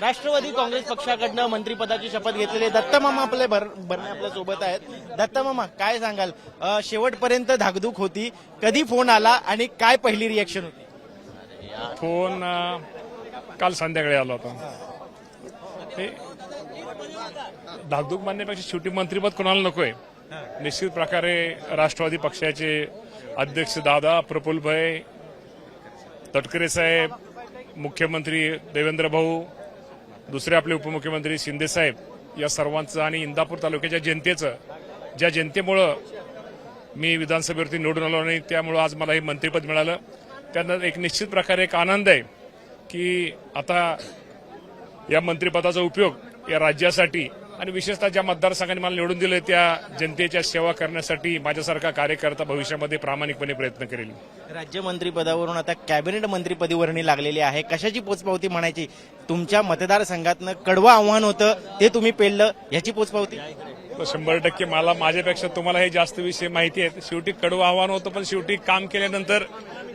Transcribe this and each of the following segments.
राष्ट्रवादी काँग्रेस पक्षाकडनं मंत्रीपदाची शपथ घेतलेले दत्तमामा आपले भर भरणे आपल्यासोबत आहेत. दत्तमामा काय सांगाल? शेवटपर्यंत धाकधूक होती. कधी फोन आला आणि काय पहिली रिएक्शन होती? फोन काल संध्याकाळी आला होता. हे धाकधूक मानण्यापेक्षा शेवटी मंत्रीपद कोणाला नकोय. निश्चित प्रकारे राष्ट्रवादी पक्षाचे अध्यक्ष दादा प्रफुल्लभाई तटकरे साहेब मुख्यमंत्री देवेंद्र भाऊ दुसरे आपले उपमुख्यमंत्री शिंदेसाहेब या सर्वांचं आणि इंदापूर तालुक्याच्या जनतेचं ज्या जनतेमुळं मी विधानसभेवरती निवडून आलो आणि त्यामुळं आज मला हे मंत्रिपद मिळालं. त्यांना एक निश्चित प्रकारे एक आनंद आहे की आता या मंत्रिपदाचा उपयोग या राज्यासाठी आणि विशेषतः ज्या मतदारसंघाने मला निवडून दिलं त्या जनतेच्या सेवा करण्यासाठी माझ्यासारखा कार्यकर्ता भविष्यामध्ये प्रामाणिकपणे प्रयत्न करेल. राज्य मंत्रिपदावरून आता कॅबिनेट मंत्रिपदी वर्णी लागलेली आहे. कशाची पोचपावती म्हणायची? तुमच्या मतदारसंघातनं कडवं आव्हान होतं ते तुम्ही पेललं याची पोचपावती? शंभर टक्के मला माझ्यापेक्षा तुम्हाला हे जास्त विषय माहिती आहेत. शेवटी कडवं आव्हान होतं पण शेवटी काम केल्यानंतर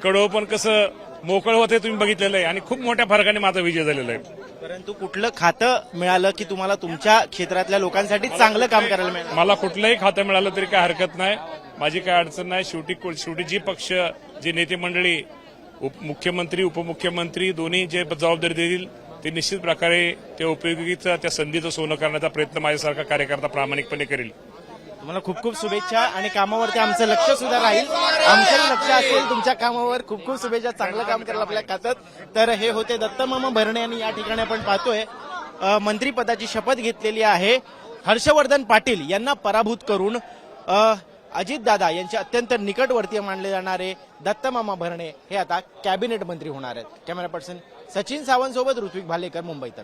कडवं पण कसं मोकळं होते तुम्ही बघितलेलं आहे. आणि खूप मोठ्या फरकाने माझा विजय झालेला आहे. परंतु कुठलं खातं मिळालं की तुम्हाला तुमच्या क्षेत्रातल्या लोकांसाठी चांगलं काम करायला मिळालं? मला कुठलंही खातं मिळालं तरी काय हरकत नाही. माझी काय अडचण नाही. शेवटी शेवटी जी पक्ष जे नेते मंडळी उप मुख्यमंत्री उपमुख्यमंत्री दोन्ही जे जबाबदारी देतील ते निश्चित प्रकारे त्या उपयोगीचं त्या संधीचं सोनं करण्याचा प्रयत्न माझ्यासारखा कार्यकर्ता प्रामाणिकपणे करेल. तुम्हाला खूप खूप शुभेच्छा आणि कामावरती आमचं लक्ष सुद्धा राहील. आमचं लक्ष असेल तुमच्या कामावर. खूप खूप शुभेच्छा. चांगलं काम करायला आपल्या खात्यात. तर हे होते दत्तमामा भरणे आणि या ठिकाणी आपण पाहतोय. मंत्रीपदाची शपथ घेतलेली आहे. हर्षवर्धन पाटील यांना पराभूत करून अजितदादा यांचे अत्यंत निकटवर्तीय मानले जाणारे दत्तमामा भरणे हे आता कॅबिनेट मंत्री होणार आहेत. कॅमेरा पर्सन सचिन सावंत सोबत ऋत्विक भालेकर मुंबईत